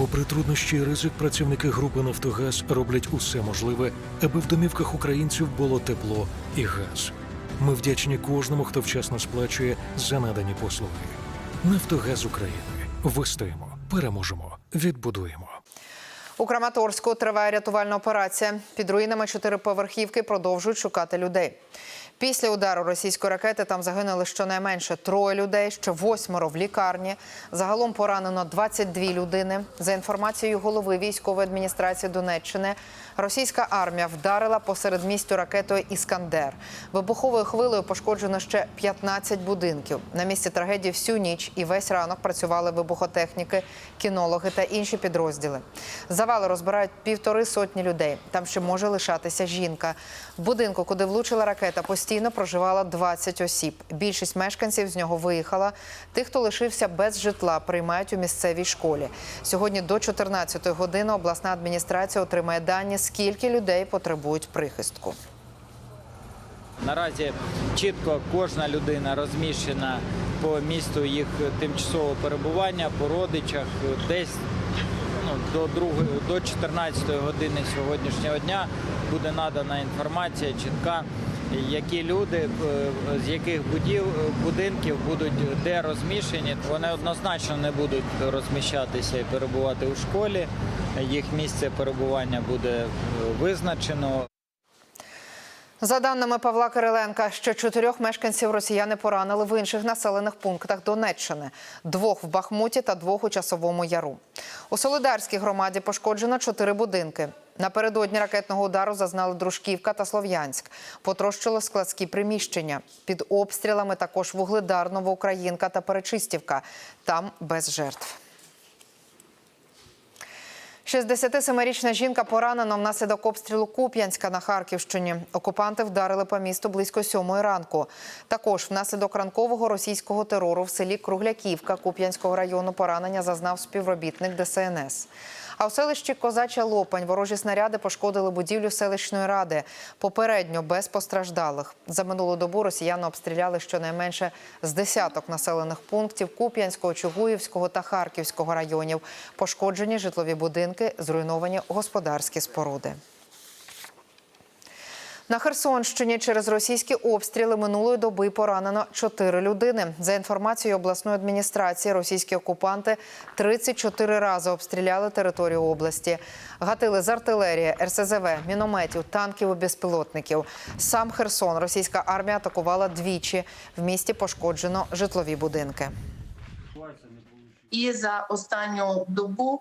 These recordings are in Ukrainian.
Попри труднощі і ризик, працівники групи Нафтогаз роблять усе можливе, аби в домівках українців було тепло і газ. Ми вдячні кожному, хто вчасно сплачує за надані послуги. Нафтогаз України. Вистоїмо, переможемо, відбудуємо. У Краматорську триває рятувальна операція. Під руїнами чотириповерхівки продовжують шукати людей. Після удару російської ракети там загинули щонайменше троє людей, ще восьмеро в лікарні. Загалом поранено 22 людини. За інформацією голови військової адміністрації Донеччини, російська армія вдарила посеред містю ракетою Іскандер. Вибуховою хвилею пошкоджено ще 15 будинків. На місці трагедії всю ніч і весь ранок працювали вибухотехніки, кінологи та інші підрозділи. Завали розбирають півтори сотні людей. Там ще може лишатися жінка. В будинку, куди влучила ракета, постійно проживало 20 осіб. Більшість мешканців з нього виїхала. Тих, хто лишився без житла, приймають у місцевій школі. Сьогодні до 14-ї години обласна адміністрація отримає дані, скільки людей потребують прихистку. Наразі чітко кожна людина розміщена по місту їх тимчасового перебування, по родичах, десь ну, до другої, до 14 години сьогоднішнього дня буде надана інформація чітка, які люди е, з яких будів, будинків будуть де розміщені. Вони однозначно не будуть розміщатися і перебувати у школі. Їх місце перебування буде е, визначено. За даними Павла Кириленка, ще чотирьох мешканців росіяни поранили в інших населених пунктах Донеччини: двох в Бахмуті та двох у часовому яру. У Солидарській громаді пошкоджено чотири будинки. Напередодні ракетного удару зазнали Дружківка та Слов'янськ. Потрощило складські приміщення. Під обстрілами також Вугледар, Новоукраїнка та Перечистівка. Там без жертв. 67-річна жінка поранена внаслідок обстрілу Куп'янська на Харківщині. Окупанти вдарили по місту близько сьомої ранку. Також внаслідок ранкового російського терору в селі Кругляківка Куп'янського району поранення зазнав співробітник ДСНС. А у селищі Козача Лопань ворожі снаряди пошкодили будівлю селищної ради. Попередньо без постраждалих. За минулу добу росіяни обстріляли щонайменше з десяток населених пунктів Куп'янського, Чугуївського та Харківського районів. Пошкоджені житлові будинки, зруйновані господарські споруди. На Херсонщині через російські обстріли минулої доби поранено чотири людини. За інформацією обласної адміністрації, російські окупанти 34 рази обстріляли територію області. Гатили з артилерії, РСЗВ, мінометів, танків і безпілотників. Сам Херсон російська армія атакувала двічі. В місті пошкоджено житлові будинки. І за останню добу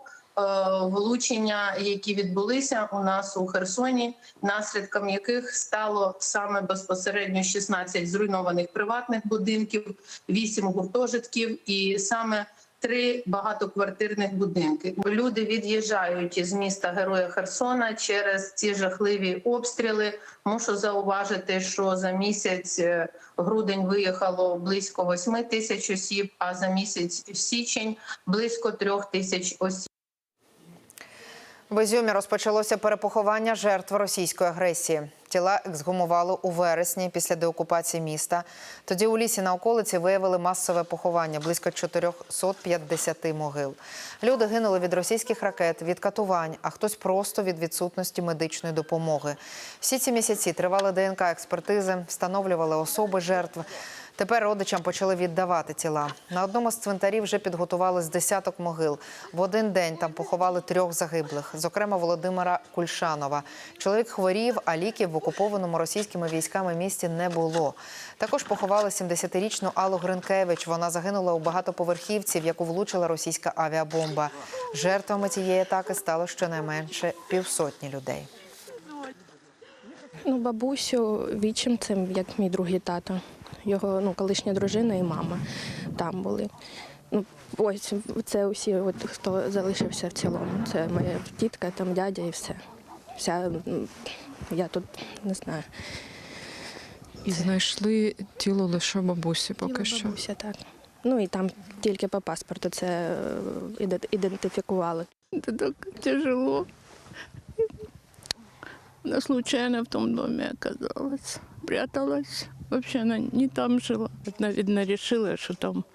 влучення, які відбулися у нас у Херсоні, наслідком яких стало саме безпосередньо 16 зруйнованих приватних будинків, 8 гуртожитків і саме три багатоквартирних будинки. Люди від'їжджають із міста Героя Херсона через ці жахливі обстріли. Мушу зауважити, що за місяць е, грудень виїхало близько 8 тисяч осіб, а за місяць січень близько 3 тисяч осіб. В Ізюмі розпочалося перепоховання жертв російської агресії. Тіла ексгумували у вересні після деокупації міста. Тоді у лісі на околиці виявили масове поховання близько 450 могил. Люди гинули від російських ракет, від катувань, а хтось просто від відсутності медичної допомоги. Всі ці місяці тривали ДНК експертизи, встановлювали особи жертв. Тепер родичам почали віддавати тіла. На одному з цвинтарів вже підготували з десяток могил. В один день там поховали трьох загиблих, зокрема Володимира Кульшанова. Чоловік хворів, а ліків в окупованому російськими військами місті не було. Також поховали 70-річну Аллу Гринкевич. Вона загинула у багатоповерхівці, в яку влучила російська авіабомба. Жертвами цієї атаки стало щонайменше півсотні людей. Ну, бабусю відчимцем, як мій другий тато. Його ну, колишня дружина і мама там були. Ну, ось це усі, от, хто залишився в цілому. Це моя тітка, там дядя і все. Вся, я тут не знаю. І знайшли тіло лише бабусі поки Тіло що. Бабуся, так. Ну і там тільки по паспорту це е, ідентифікували. Это так тяжело. Она случайно в том доме оказалась. Пряталась. Вообще она не там жила. Она, видно, решила, что там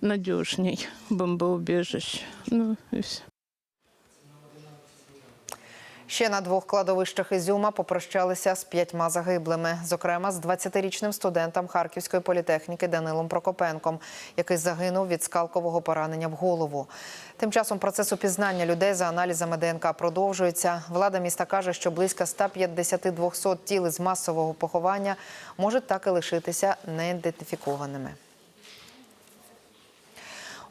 надежней бомбоубежище. Ну, и всё. Ще на двох кладовищах Ізюма попрощалися з п'ятьма загиблими, зокрема з 20-річним студентом Харківської політехніки Данилом Прокопенком, який загинув від скалкового поранення в голову. Тим часом процес упізнання людей за аналізами ДНК продовжується. Влада міста каже, що близько 150-200 тіл із масового поховання можуть так і лишитися неідентифікованими.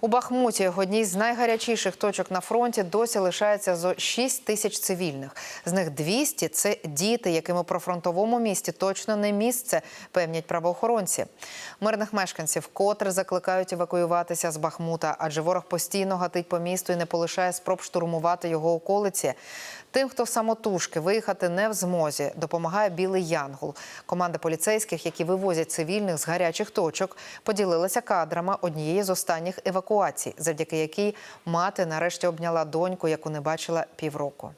У Бахмуті, одній з найгарячіших точок на фронті, досі лишається зо 6 тисяч цивільних. З них 200 – це діти, яким у профронтовому місті точно не місце, певнять правоохоронці. Мирних мешканців котре закликають евакуюватися з Бахмута, адже ворог постійно гатить по місту і не полишає спроб штурмувати його околиці. Тим, хто самотужки виїхати не в змозі, допомагає Білий Янгол. Команда поліцейських, які вивозять цивільних з гарячих точок, поділилася кадрами однієї з останніх евакуацій, завдяки якій мати нарешті обняла доньку, яку не бачила півроку.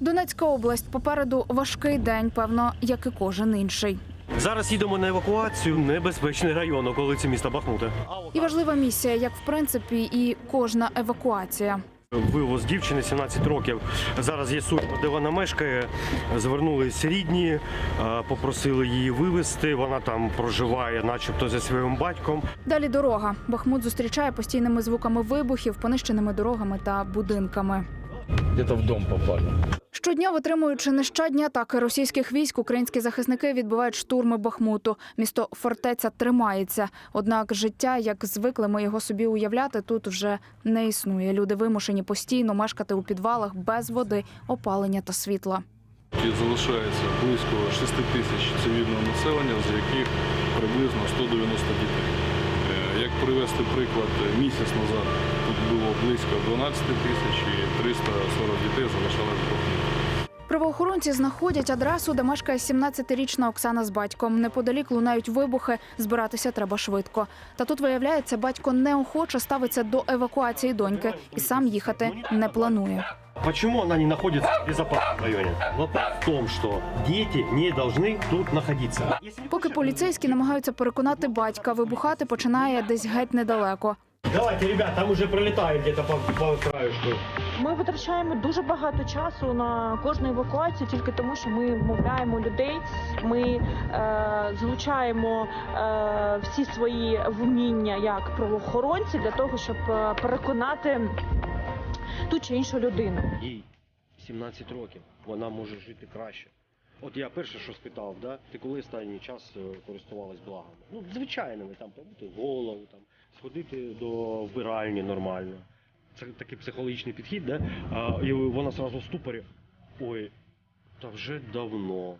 Донецька область попереду важкий день, певно, як і кожен інший. Зараз їдемо на евакуацію в небезпечний район околиці міста Бахмута. І важлива місія, як в принципі, і кожна евакуація. Вивоз дівчини 17 років. Зараз є з'ясуємо, де вона мешкає. Звернулись рідні, е, попросили її вивезти. Вона там проживає, начебто, зі своїм батьком. Далі дорога. Бахмут зустрічає постійними звуками вибухів, понищеними дорогами та будинками. Где-то в дом попали. Щодня, витримуючи нещадні атаки російських військ, українські захисники відбивають штурми Бахмуту. Місто фортеця тримається. Однак життя, як звикли ми його собі уявляти, тут вже не існує. Люди вимушені постійно мешкати у підвалах без води, опалення та світла. Тут залишається близько 6 тисяч цивільного населення, з яких приблизно 190 дітей. Е, Як привести приклад, місяць назад було близько 12 тисяч і 340 дітей залишалось в Правоохоронці знаходять адресу, де мешкає 17-річна Оксана з батьком. Неподалік лунають вибухи. Збиратися треба швидко. Та тут виявляється, батько неохоче ставиться до евакуації доньки і сам їхати не планує. Почему она не находится в безопасном районе? Вопрос в том, что дети не должны тут находиться. Поки поліцейські намагаються переконати батька, вибухати починає десь геть недалеко. Давайте, ребят, там уже пролетает где-то по, по краешку. Ми витрачаємо дуже багато часу на кожну евакуацію тільки тому, що ми мовляємо людей. Ми е, залучаємо е, всі свої вміння як правоохоронці для того, щоб е, переконати ту чи іншу людину. Їй 17 років, вона може жити краще. От я перше, що спитав, да? ти коли останній час е, користувалась благами? Ну, звичайними, там, помити голову, там, сходити до вбиральні нормально. Це такий психологічний підхід, да? а, і вона одразу в ступорі. Ой, та вже давно.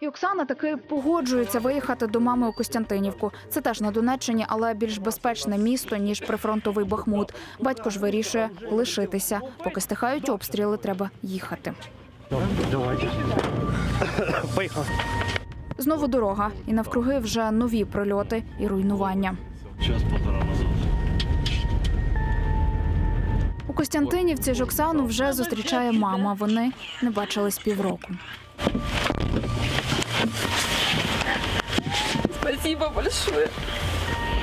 І Оксана таки погоджується виїхати до мами у Костянтинівку. Це теж на Донеччині, але більш безпечне місто ніж прифронтовий Бахмут. Батько ж вирішує лишитися. Поки стихають обстріли, треба їхати. Давайте. Поїхали. Знову дорога, і навкруги вже нові прильоти і руйнування. Час Костянтинівці ж Оксану вже зустрічає мама. Вони не бачились півроку. Спасибо большое.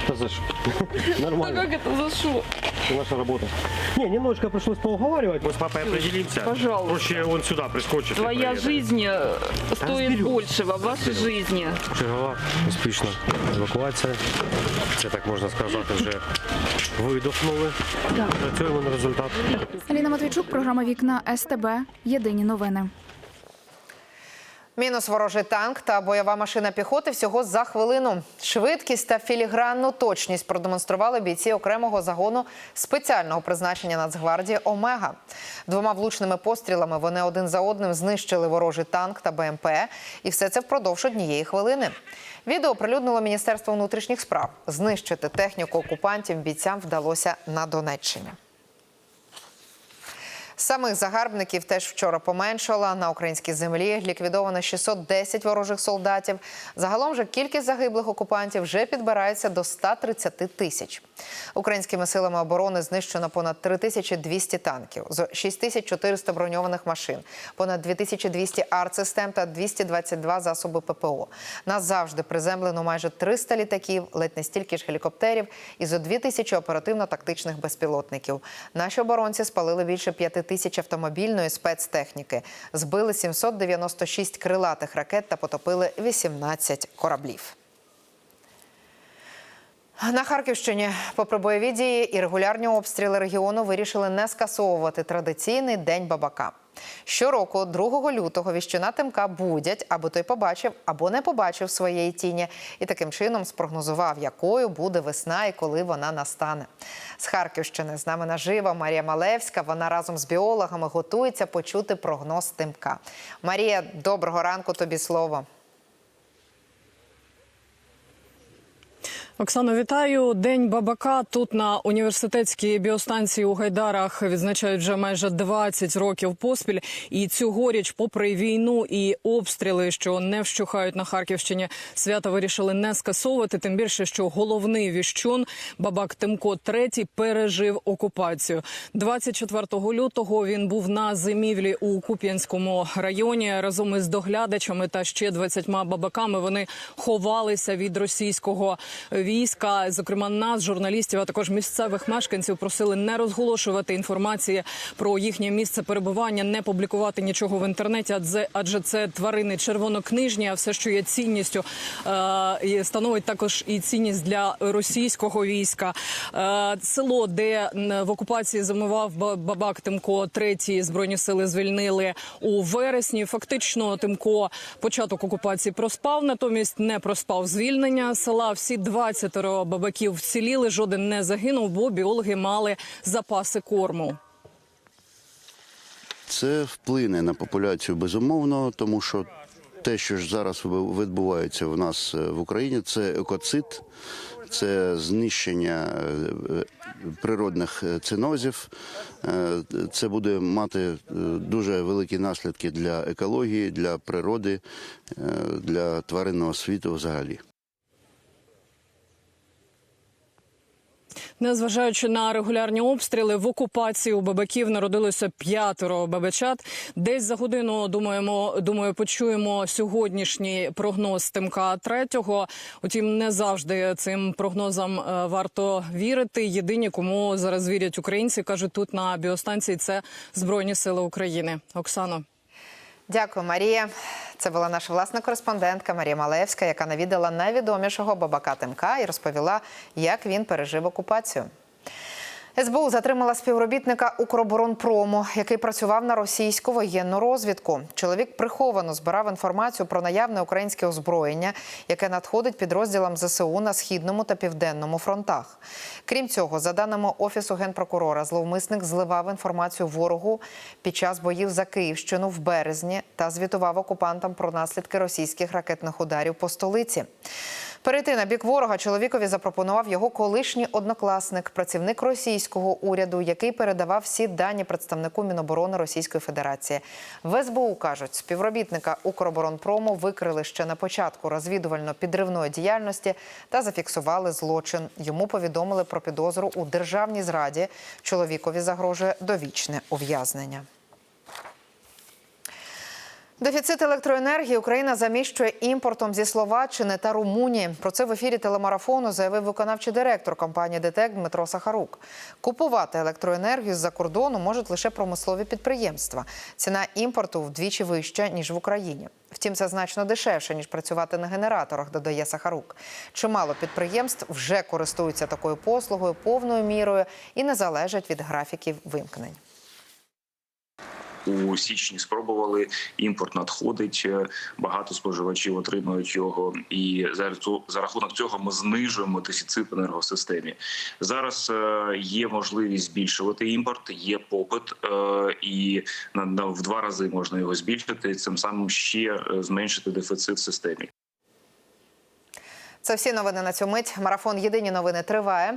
Та за що? Нормально. Как это за что? Это наша работа. Не, немножко пришлось поуговаривать. Мы с папой определимся. Пожалуйста. Проще он сюда прискочит. и Твоя проедет. жизнь э, стоит разберемся. большего, вашей жизни. Чергова успішна евакуація. Це так можна сказати, вже видохнули. Працюємо на результат. Аліна Матвійчук, програма Вікна СТБ. Єдині новини. Мінус ворожий танк та бойова машина піхоти всього за хвилину. Швидкість та філігранну точність продемонстрували бійці окремого загону спеціального призначення Нацгвардії Омега. Двома влучними пострілами вони один за одним знищили ворожий танк та БМП, і все це впродовж однієї хвилини. Відео оприлюднило Міністерство внутрішніх справ. Знищити техніку окупантів бійцям вдалося на Донеччині. Самих загарбників теж вчора поменшало. На українській землі ліквідовано 610 ворожих солдатів. Загалом же кількість загиблих окупантів вже підбирається до 130 тисяч. Українськими силами оборони знищено понад 3200 танків, з 6400 броньованих машин, понад 2200 артсистем та 222 засоби ППО. Нас завжди приземлено майже 300 літаків, ледь не стільки ж гелікоптерів і зо 2000 оперативно-тактичних безпілотників. Наші оборонці спалили більше 5 тисяч автомобільної спецтехніки, збили 796 крилатих ракет та потопили 18 кораблів. На Харківщині, попри бойові дії і регулярні обстріли регіону, вирішили не скасовувати традиційний день бабака. Щороку, 2 лютого, віщуна тимка будять, аби той побачив або не побачив своєї тіні, і таким чином спрогнозував, якою буде весна і коли вона настане. З Харківщини з нами наживо Марія Малевська. Вона разом з біологами готується почути прогноз тимка. Марія, доброго ранку. Тобі слово. Оксано, вітаю. День бабака тут на університетській біостанції у Гайдарах відзначають вже майже 20 років поспіль. І цьогоріч, попри війну і обстріли, що не вщухають на Харківщині, свята вирішили не скасовувати. Тим більше, що головний віщун бабак Тимко III пережив окупацію. 24 лютого він був на зимівлі у Куп'янському районі разом із доглядачами та ще 20 бабаками. Вони ховалися від російського війська. Зокрема, нас, журналістів, а також місцевих мешканців, просили не розголошувати інформації про їхнє місце перебування, не публікувати нічого в інтернеті, адже це тварини червонокнижні, а все, що є цінністю, е, становить також і цінність для російського війська. Е, село, де в окупації зимував бабак Тимко, третій збройні сили звільнили у вересні. Фактично, Тимко початок окупації проспав, натомість не проспав звільнення села. Всі 20 бабаків вціліли, жоден не загинув, бо біологи мали запаси корму. Це вплине на популяцію безумовно, тому що те, що ж зараз відбувається в нас е, в Україні, це екоцид, це знищення е, природних е, цинозів. Е, Це буде мати дуже великі наслідки для екології, для природи, для тваринного світу взагалі. Незважаючи на регулярні обстріли, в окупації у бабаків народилося п'ятеро бабачат. Десь за годину думаємо, думаю, почуємо сьогоднішній прогноз Тимка третього. Утім, не завжди цим прогнозам е, варто вірити. Єдині, кому зараз вірять українці, кажуть тут на біостанції, це Збройні Сили України. Оксано. Дякую, Марія. Це була наша власна кореспондентка Марія Малевська, яка навідала найвідомішого бабака Тимка і розповіла, як він пережив окупацію. СБУ затримала співробітника Укроборонпрому, який працював на російську воєнну розвідку. Чоловік приховано збирав інформацію про наявне українське озброєння, яке надходить підрозділам ЗСУ на східному та південному фронтах. Крім цього, за даними офісу генпрокурора, зловмисник зливав інформацію ворогу під час боїв за Київщину в березні та звітував окупантам про наслідки російських ракетних ударів по столиці. Перейти на бік ворога чоловікові запропонував його колишній однокласник, працівник російського уряду, який передавав всі дані представнику Міноборони Російської Федерації. В СБУ кажуть, співробітника Укроборонпрому викрили ще на початку розвідувально-підривної діяльності та зафіксували злочин. Йому повідомили про підозру у державній зраді. Чоловікові загрожує довічне ув'язнення. Дефіцит електроенергії Україна заміщує імпортом зі Словаччини та Румунії. Про це в ефірі телемарафону заявив виконавчий директор компанії ДТЕК Дмитро Сахарук. Купувати електроенергію з-за кордону можуть лише промислові підприємства. Ціна імпорту вдвічі вища ніж в Україні. Втім, це значно дешевше ніж працювати на генераторах, додає Сахарук. Чимало підприємств вже користуються такою послугою повною мірою і не залежать від графіків вимкнень. У січні спробували імпорт надходить. е, Багато споживачів отримують його, і за, рахунок цього ми знижуємо дефіцит в енергосистемі. Зараз е, є можливість збільшувати імпорт, є попит, е, і в два рази можна його збільшити. Цим самим ще зменшити дефіцит в системі. Це всі новини на цю мить. Марафон Єдині новини триває.